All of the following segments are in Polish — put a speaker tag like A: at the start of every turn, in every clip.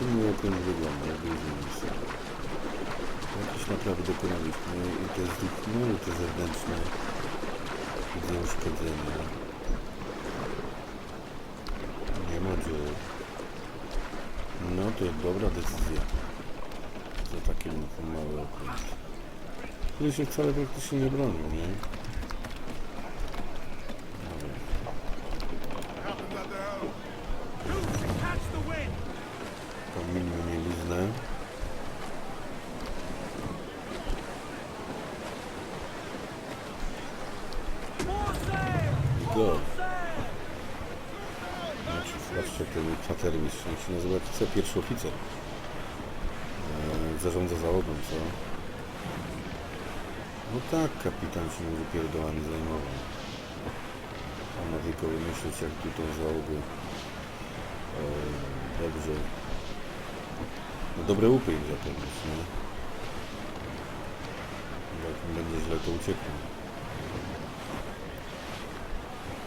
A: Jak ten mój okręt wygląda? Jak naprawy dokonaliśmy i te zniknęły te zewnętrzne widzę uszkodzenia. Nie ma dziur. No to dobra decyzja. Za taki ma- mały okręt. Który się wcale praktycznie nie bronił, nie? Wice pierwszy oficer. Eee, zarządza załogą, co? No tak, kapitan się może pierdolami zajmował. A ma tylko wymyślić, jak tu tą załogę eee, dobrze... No dobre łupy im zapewnić, nie? Jak im będzie źle, to uciekną.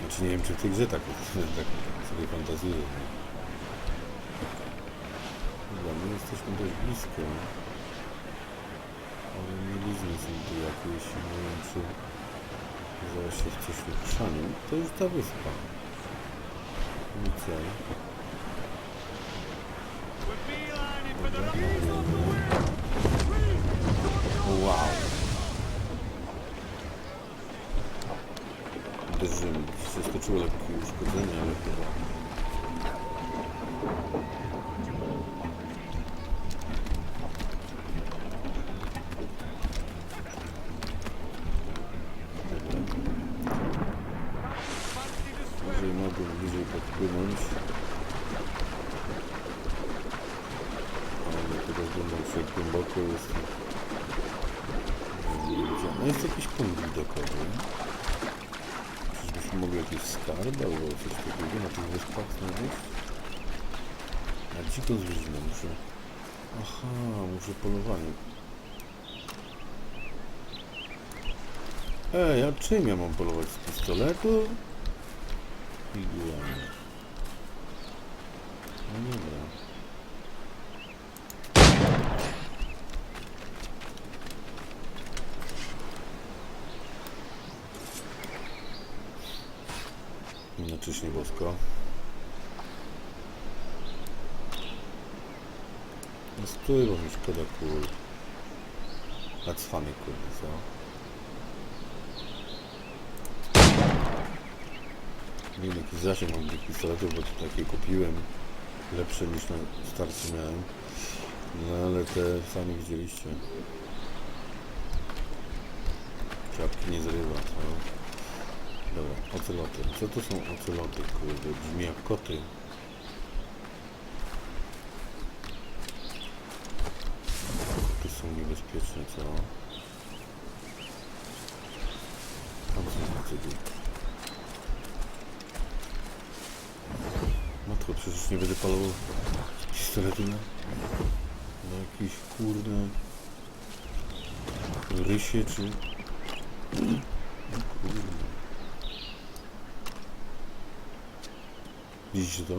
A: Znaczy nie wiem, czy w tej grze tak, tak sobie fantazuję. nie? Dobra, my jesteśmy dość blisko. Ale mielizny są tu jakieś, nie wiem czy zaraz się coś wychrzanił. To już ta wyspa.
B: The
A: Wow. Uderzyłem, przeskoczyło lekkie uszkodzenie, ale chyba... Ej, a czym ja mam polować? Z pistoletu? Figurami. No dobra. Jednocześnie bosko. No stój, bo mi szkoda kul. A cwany kurde, co? Nie wiem jaki zasięg mam tych pistoletów, bo tu takie kupiłem. Lepsze niż na starcie miałem. No ale te sami widzieliście. Czapki nie zrywa, co? Dobra, oceloty. Co to są oceloty? Kurde, brzmi jak koty. Koty są niebezpieczne, co? Tam są cygły. Matko, przecież nie będę palował pistoletu na, na jakiś kurde rysie czy... Widzicie to?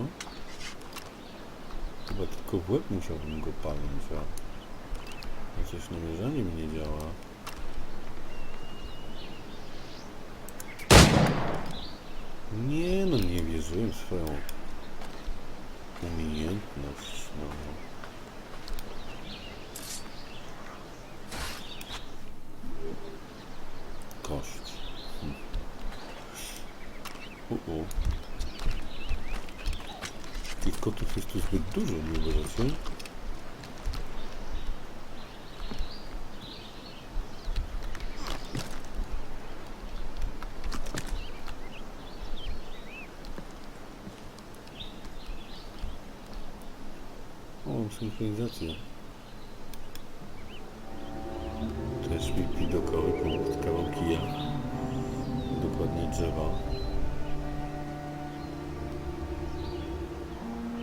A: Chyba tylko w łeb musiałbym go palnąć, a coś namierzanie mi nie działa. Nie no, nie wierzyłem w swoją umiejętność, no. Dużo, nie uważacie? O, mam synchronizację. widokowy punkt, kawał kija. Dokładnie drzewa.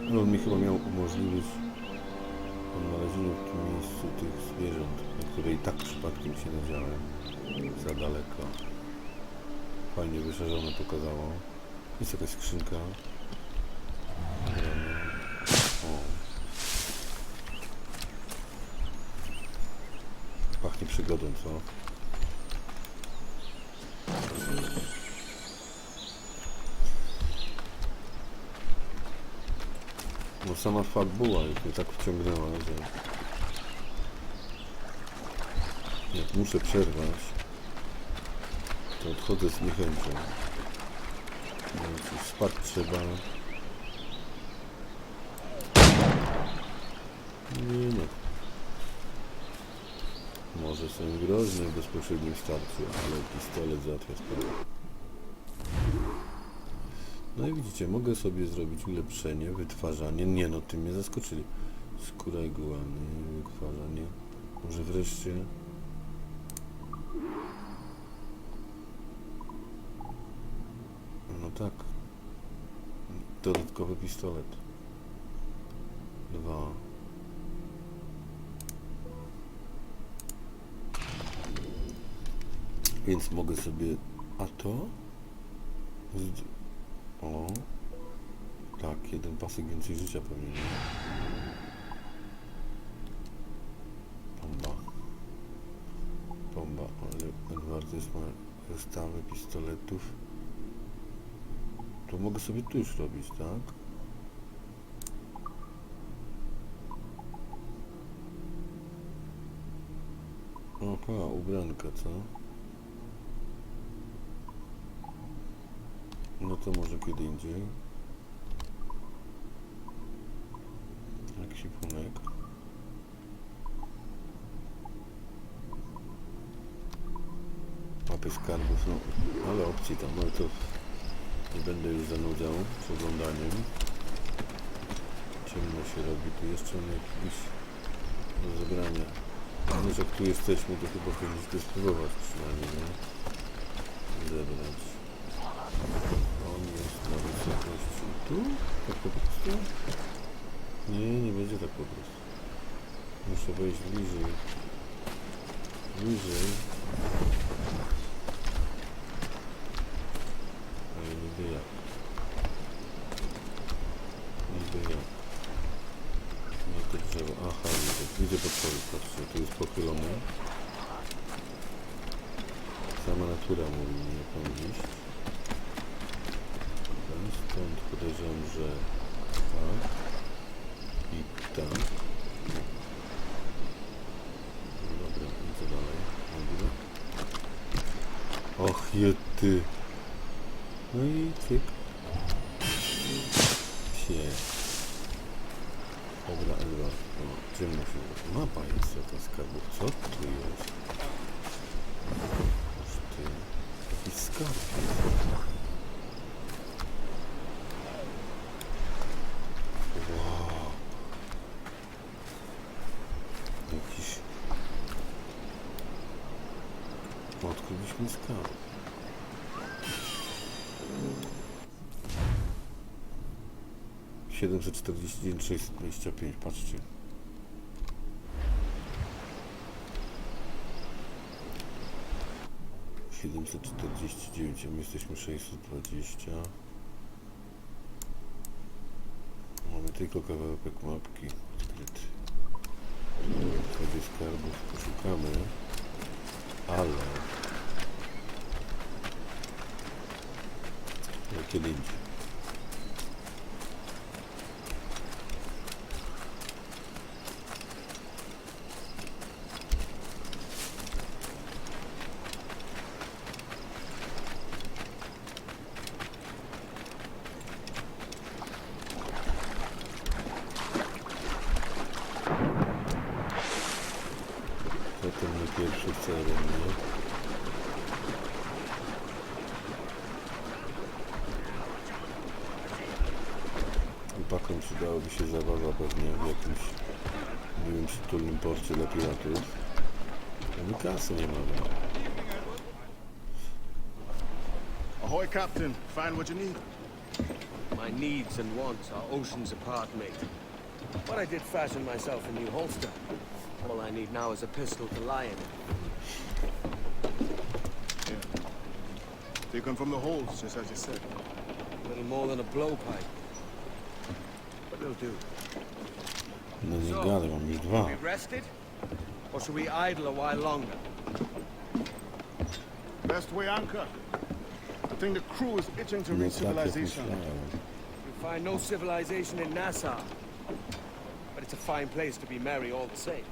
A: No mi chyba miał umożliwić odnalezienie w tym miejscu tych zwierząt, na które i tak przypadkiem się nadziałem. Za daleko. Fajnie wyszerzone pokazało. Jest jakaś skrzynka. O. Pachnie przygodą, co? Sama fabuła już mnie tak wciągnęła, że jak muszę przerwać, to odchodzę z niechęcią. Więc już spać trzeba. Nie no. Może są groźne w bezpośrednim starciu, ale pistolet załatwia sprawę. No i widzicie, mogę sobie zrobić ulepszenie, wytwarzanie. Nie no, tym mnie zaskoczyli. Skóra iguany, wytwarzanie. Może wreszcie... No tak. Dodatkowy pistolet. Dwa. Więc mogę sobie... A to? O. Tak, jeden pasek więcej życia pewnie. nie? Bomba. Bomba, ale Edward jest ma zestawę pistoletów. To mogę sobie tu już robić, tak? Oha, ubranka, co? No to może kiedy indziej. Ekwipunek. Mapy skarbów, no ale opcji tam, ale to nie będę już zanudzał przeglądaniem. Ciemno się robi, tu jeszcze mam jakiś do zebrania. No, jak tu jesteśmy, to chyba powinniśmy spróbować przynajmniej, nie? Zebrać. Tu? Tak po prostu? Nie, nie będzie tak po prostu. Muszę wejść bliżej. Bliżej. Ale niby jak. Niby jak. No to drzewo. Aha, widzę. Widzę potwory, patrzcie, tu jest pochylone. Sama natura mówi mi jak mam iść. Dobra, Stąd podejrzewam, że tak. I tak. No dobra, i co dalej? Dobra. Och, jety. No i cyk. Sie. Dobra, Edward. O, ciemno się. Mapa jest jaka skarbów. Co tu jest? Aż ty. Jakiś skarb jest. Wow. Jakiś... Odkryliśmy skarb. Siedemset czterdzieści dziewięć, sześćset dwadzieścia pięć, patrzcie. Siedemset czterdzieści dziewięć, a my jesteśmy sześćset dwadzieścia. Mamy tylko kawałek mapki odkryty. W skarbów poszukamy, ale... Ale My kasy nie mamy.
C: Ahoy, Captain. Find what you need.
D: My needs and wants are oceans apart, mate. But I did fashion myself a new holster. All I need now is a pistol to lie in.
C: Yeah. Taken from the holes, just as you said.
D: A Little more than a blowpipe. But it'll do.
A: No nie gadaj, mam już dwa.
D: We rested? Or should we idle a while longer?
C: Best way anchor. I think the crew is itching to reach civilization.
A: myślałem.
D: You find no civilization in Nassau. But it's a fine place to be merry all the same.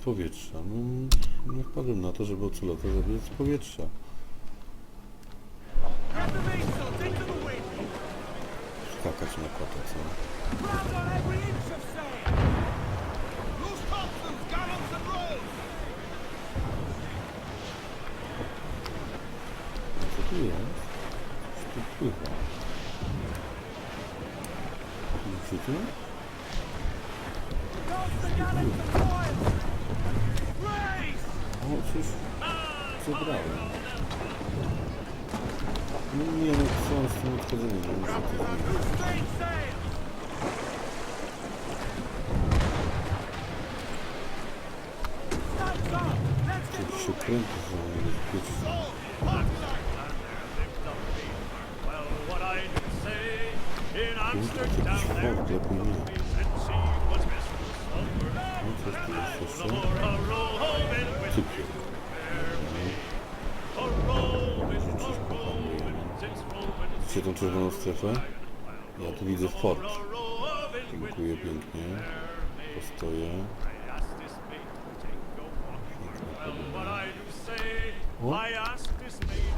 A: Z powietrza. No, nie wpadłem na to, żeby ocelota zabiec z powietrza.
E: Çok iyi ya. Çok iyi
A: ya.
E: Kötü
A: mü? Ama sus.
E: Çok bravo. Milyonu sonsuzu kazanacağım. Şükran
A: kazanacağım.
E: Amsterdam there
A: will
E: be sincere what's best for the soul. The
A: more
E: I roll
A: home and Widzicie tą czerwoną strefę? Ja tu widzę fort. Dziękuję pięknie. Postoję. O,
E: I ask this maid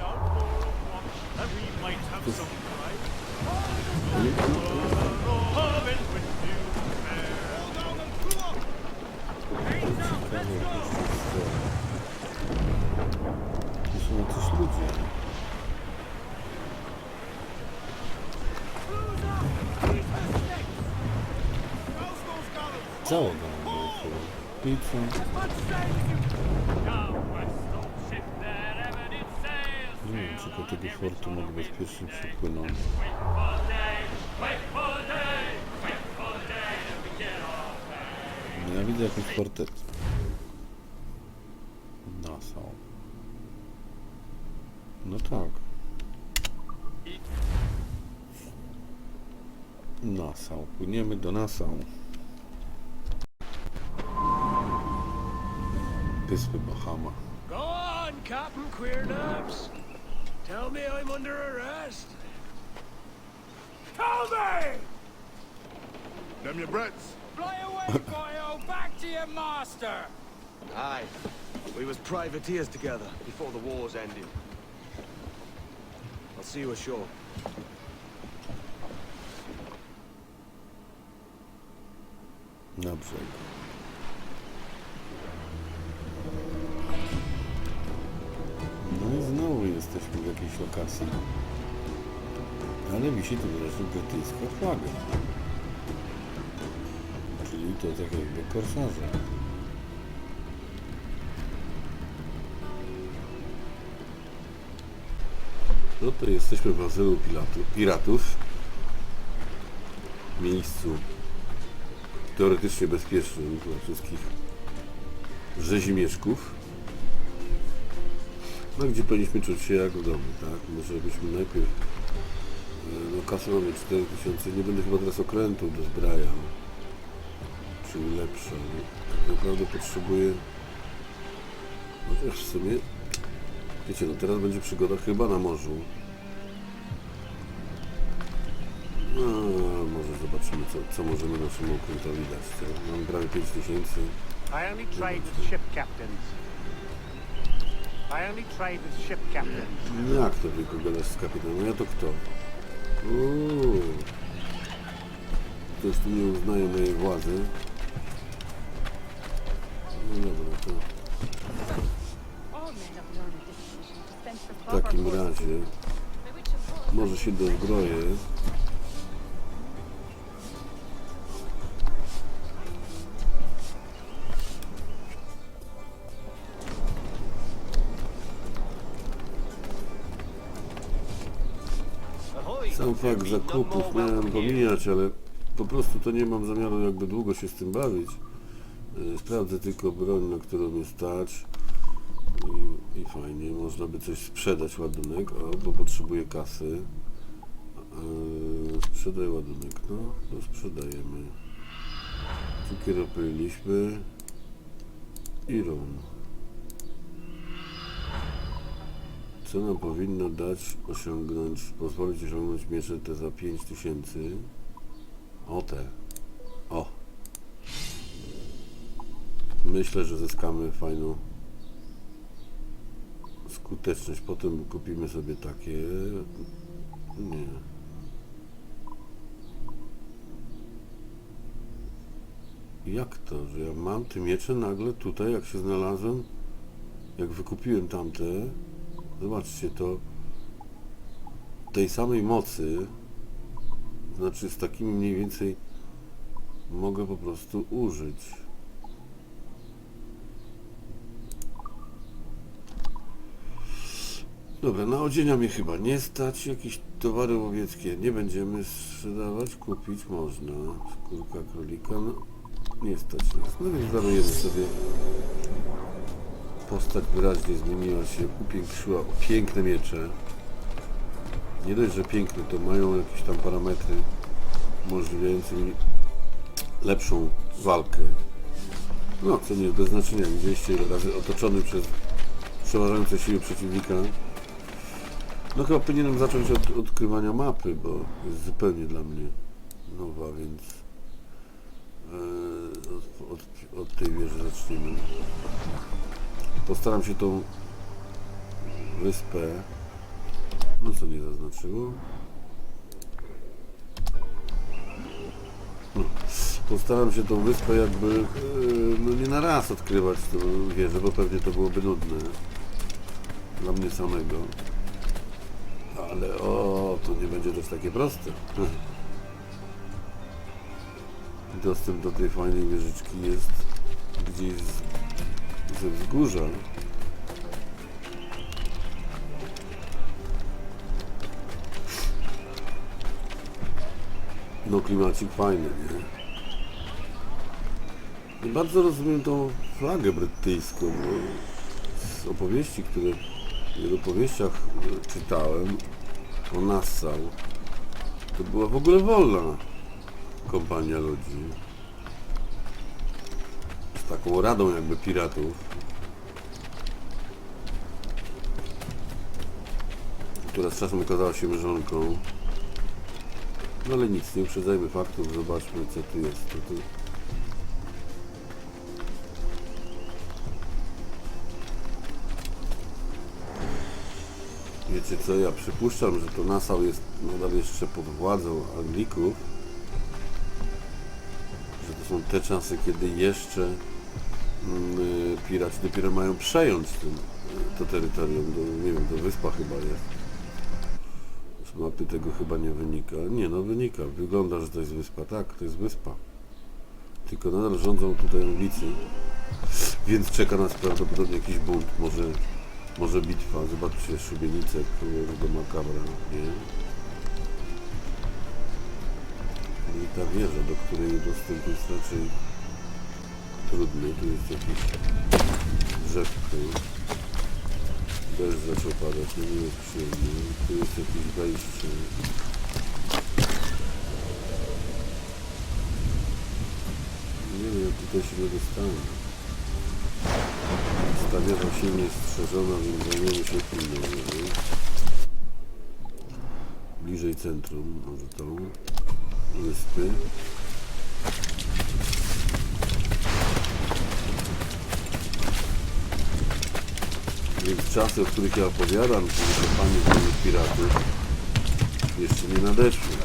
E: for day, wait for day, and we get off.
A: No ja widzę jakąś fortecę. Nassau. No tak. Nassau. Płyniemy do Nassau. Wyspy Bahama.
D: Go on, Captain Queernabs. Tell me I'm under arrest.
E: Tell me!
C: Them your breads.
E: Fly away, boyo! Back to your master!
D: Aye. We was privateers together before the wars ended. I'll see you ashore.
A: Na jakiejś lokacji. Ale wisi tu wreszcie brytyjska flaga. Czyli to tak jakby korsarze. No to jesteśmy w azylu pilatu, piratów. Miejscu teoretycznie bezpiecznym dla wszystkich rzezimieszków. No gdzie powinniśmy czuć się jak w domu, tak? Może byśmy najpierw e, no kasę mamy 4000, nie będę chyba teraz okrętów dozbrajał. Czyli lepsze. No, tak naprawdę potrzebuję chociaż w sumie wiecie, no teraz będzie przygoda chyba na morzu. No, może zobaczymy, co, co możemy naszemu okrętowi dać. Mam prawie 5000.
F: I only trade with ship captains. I only trade with ship captains.
A: Jak to tylko gadasz z kapitanem? Ja to kto? Uuu. Ktoś tu nie uznaje mojej władzy. No dobra, to w takim razie Może się dozbroję. Sam fakt zakupów miałem pomijać, ale po prostu to nie mam zamiaru jakby długo się z tym bawić. Yy, Sprawdzę tylko broń, na którą mnie stać. I, I fajnie, można by coś sprzedać ładunek, o, bo potrzebuję kasy. Yy, sprzedaj ładunek, no, to sprzedajemy. Cukier opyliliśmy. I rum. Co nam powinno dać osiągnąć, pozwolić osiągnąć miecze te za 5000? O te. O. Myślę, że zyskamy fajną skuteczność. Potem kupimy sobie takie. Nie. Jak to, że ja mam te miecze nagle tutaj, jak się znalazłem, jak wykupiłem tamte, zobaczcie to, tej samej mocy, znaczy z takimi mniej więcej mogę po prostu użyć. Dobra, na odzienia mnie chyba nie stać. Jakieś towary łowieckie nie będziemy sprzedawać, kupić można. Skórka królika, no nie stać nas. No więc darujemy sobie. Postać wyraźnie zmieniła się, upiększyła. Piękne miecze. Nie dość, że piękne, to mają jakieś tam parametry umożliwiające mi lepszą walkę. No, co nie bez znaczenia. Widzieliście ile razy otoczony przez przeważające siły przeciwnika. No chyba powinienem zacząć od odkrywania mapy, bo jest zupełnie dla mnie nowa, więc e, od, od, od tej wieży zaczniemy. Postaram się tą wyspę, no co nie zaznaczyło, no, postaram się tą wyspę jakby, e, no nie na raz odkrywać tą wieżę, bo pewnie to byłoby nudne dla mnie samego. Ale o, to nie będzie też takie proste. Dostęp do tej fajnej wieżyczki jest gdzieś z, ze wzgórza. No klimacik fajny, nie? Nie bardzo rozumiem tą flagę brytyjską, z opowieści, które w wielu powieściach e, czytałem o Nassau, to była w ogóle wolna kompania ludzi. Taką radą jakby piratów. Która z czasem okazała się mrzonką. No ale nic, nie uprzedzajmy faktów, zobaczmy co tu jest. To, tu... Wiecie co, ja przypuszczam, że to Nassau jest nadal jeszcze pod władzą Anglików. Że to są te czasy, kiedy jeszcze piraci dopiero mają przejąć tym, y, to terytorium. Do, nie wiem, to wyspa chyba jest. Z mapy tego chyba nie wynika. Nie, no wynika. Wygląda, że to jest wyspa. Tak, to jest wyspa. Tylko nadal rządzą tutaj Anglicy. Więc czeka nas prawdopodobnie jakiś bunt. Może może bitwa, zobaczcie szubienicę do makabra, nie? I ta wieża, do której dostęp jest raczej trudny. Tu jest jakieś drzewko. Deszcz zaczął padać, no nie jest przyjemnie. Tu jest jakieś wejście. Nie wiem, jak tutaj się nie dostanę. Ta wieża silnie strzeżona, więc zajmiemy się wieżą. Bliżej centrum, może tą wyspy. Więc czasy, o których ja opowiadam, czyli kopanie wolnych piratów, jeszcze nie nadeszły.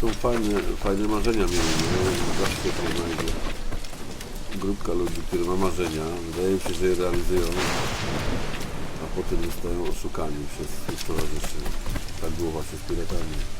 A: Są fajne, fajne marzenia nie? zawsze to znajdę grupka ludzi, która ma marzenia, wydaje się, że je realizują, a potem zostają oszukani przez towarzyszy. Tak było właśnie z piratami.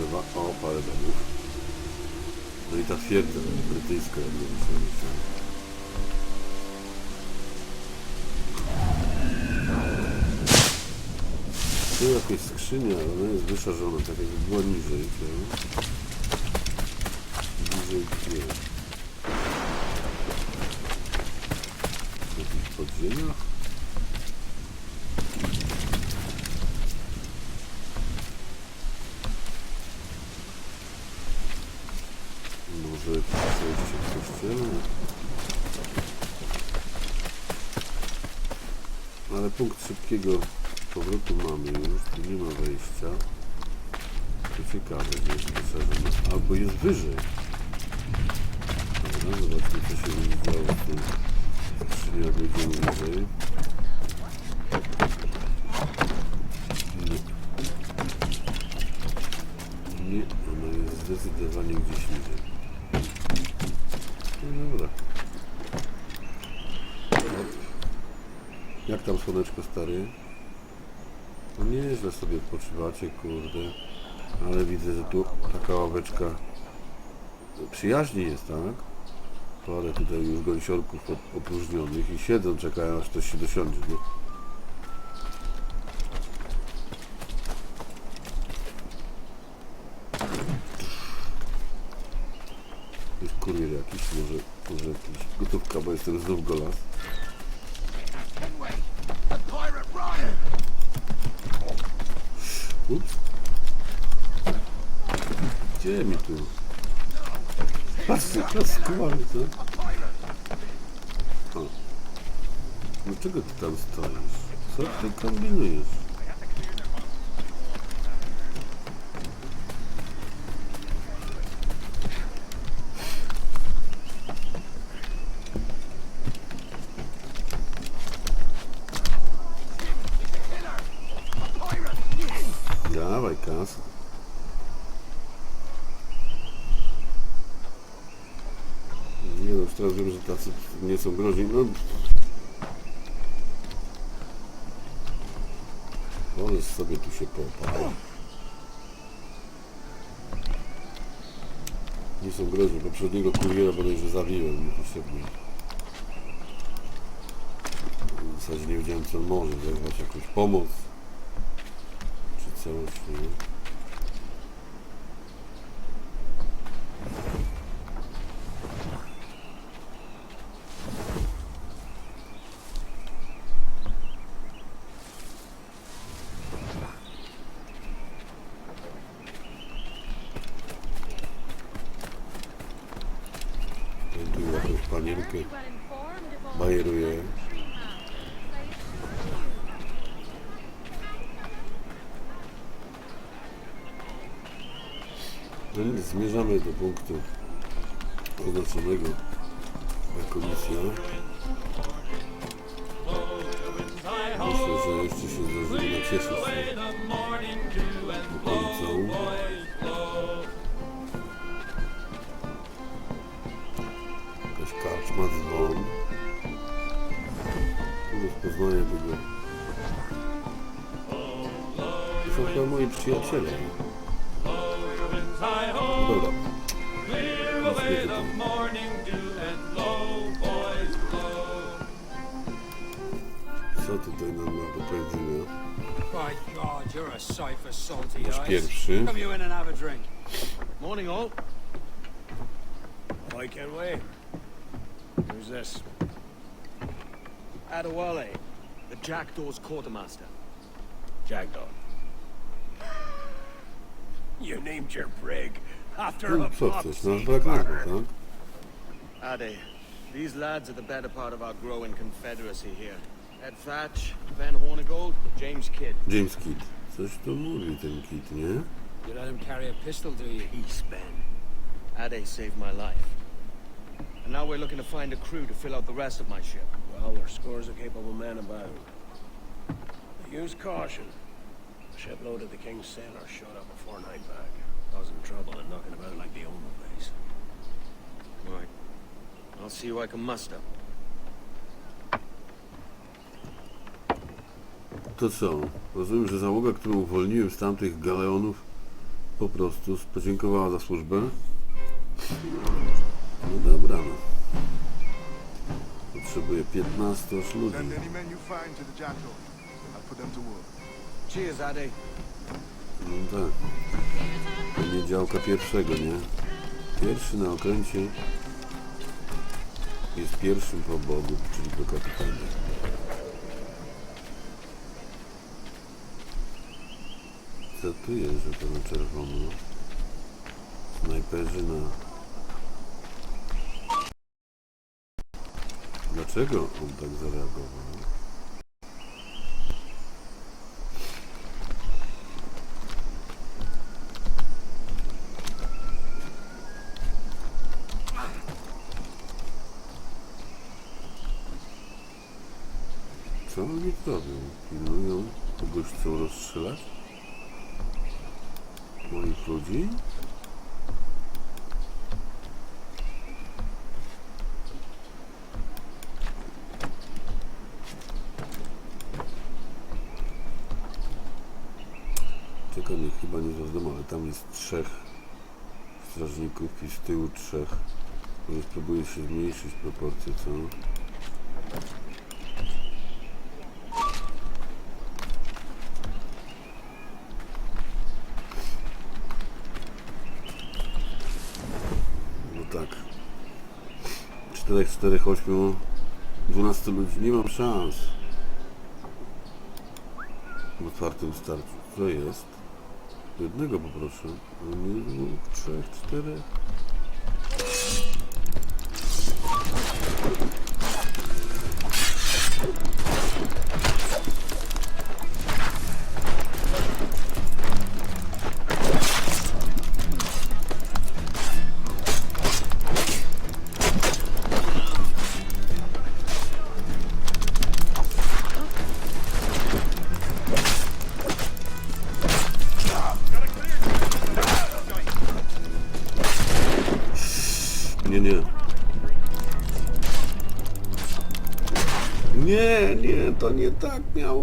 A: Drzewa. O, parę domów. No i ta twierdza brytyjska, jak myślę, myślę. Tu jakaś skrzynia, ale ona jest wyszarzona, tak jakby była niżej. Tak? Niżej gdzie? W jakichś podziemiach? Może jakieś przejście w kościele? Ale punkt szybkiego powrotu mamy już, tu nie ma wejścia. To ciekawe, że jest wyszerzone. Albo jest wyżej. Dobra, zobaczmy co się będzie działo w tym skrzyni, jak będziemy wyżej. Nie, ona jest zdecydowanie gdzieś niżej. No dobra. Hop. Jak tam słoneczko stary? No nieźle sobie odpoczywacie, kurde. Ale widzę, że tu taka ławeczka przyjaźni jest, tak? Parę tutaj już gąsiorków op- opróżnionych i siedzą, czekają aż ktoś się dosiądzie, nie? Jest kurier jakiś, może, może jakiś gotówka, bo jestem znów golas. Ups. Gdzie mi tu? Patrzcie, klaskowany, co? O. Dlaczego ty tam stoisz? Co ty kombinujesz? Dawaj, kas. Nie no, już teraz wiem, że tacy nie są groźni. No. Możesz sobie tu się popał. Nie są groźni. Poprzedniego kuriera bodajże zabiłem niepotrzebnie. W zasadzie nie wiedziałem co on może. Wezwać jakąś pomoc. Czy coś, nie? Ten tu jakąś panienkę bajeruje. No nic, zmierzamy do punktu oznaczonego jako misja. Myślę, że jeszcze się zdążymy nacieszyć okolicą. Jakaś karczma dzwon. Tu rozpoznaję tego. To są chyba moi przyjaciele. Dobra. Nic nie wiem. Co tutaj nam ma do powiedzenia?
G: By God, you're a for salty
A: Nasz pierwszy.
G: Come you in and have a drink.
D: Morning, all. I can't wait. Who's this? Adewale, the Jackdaw's quartermaster. Jackdaw. You named your brig.
G: After
A: No,
G: a
A: co chcesz? No,
G: popsy
A: brak na to,
G: barber.
A: tak?
D: Ade, these lads are the better part of our growing confederacy here. Ed Thatch, Ben Hornigold, James Kidd.
A: James Kidd. Coś tu mówi ten Kidd, nie?
G: You let him carry a pistol, do you?
D: Peace, Ben. Ade saved my life. And now we're looking to find a crew to fill out the rest of my ship.
H: Well, there's scores of capable men about. Use caution. Shipload of the King's sailors showed up before night back, causing trouble and knocking about like the place.
D: Right. I'll see who I can muster.
A: To co? Rozumiem, że załoga, którą uwolniłem z tamtych galeonów po prostu podziękowała za służbę. No dobra, no. Potrzebuję 15 aż ludzi.
C: Send any men you find to the Jackal. I'll put them to work.
D: Cheers, Ade.
A: No tak. To nie działka pierwszego, nie? Pierwszy na okręcie jest pierwszym po Bogu, czyli po kapitanie. Co tu jest, że to na czerwono? Snajperzy na... Dlaczego on tak zareagował? Co oni robią? Pilnują? Kogoś chcą rozstrzelać? Moich ludzi? Czekaj, mnie chyba nie wiadomo, ale tam jest trzech strażników i z tyłu trzech. Może spróbuję się zmniejszyć proporcje, co? No tak. 4, 4, 8, 12 ludzi. Nie mam szans. W otwartym starciu. Co jest? Jednego poproszę. Nie dwóch, trzech, czterech. Nie, nie, to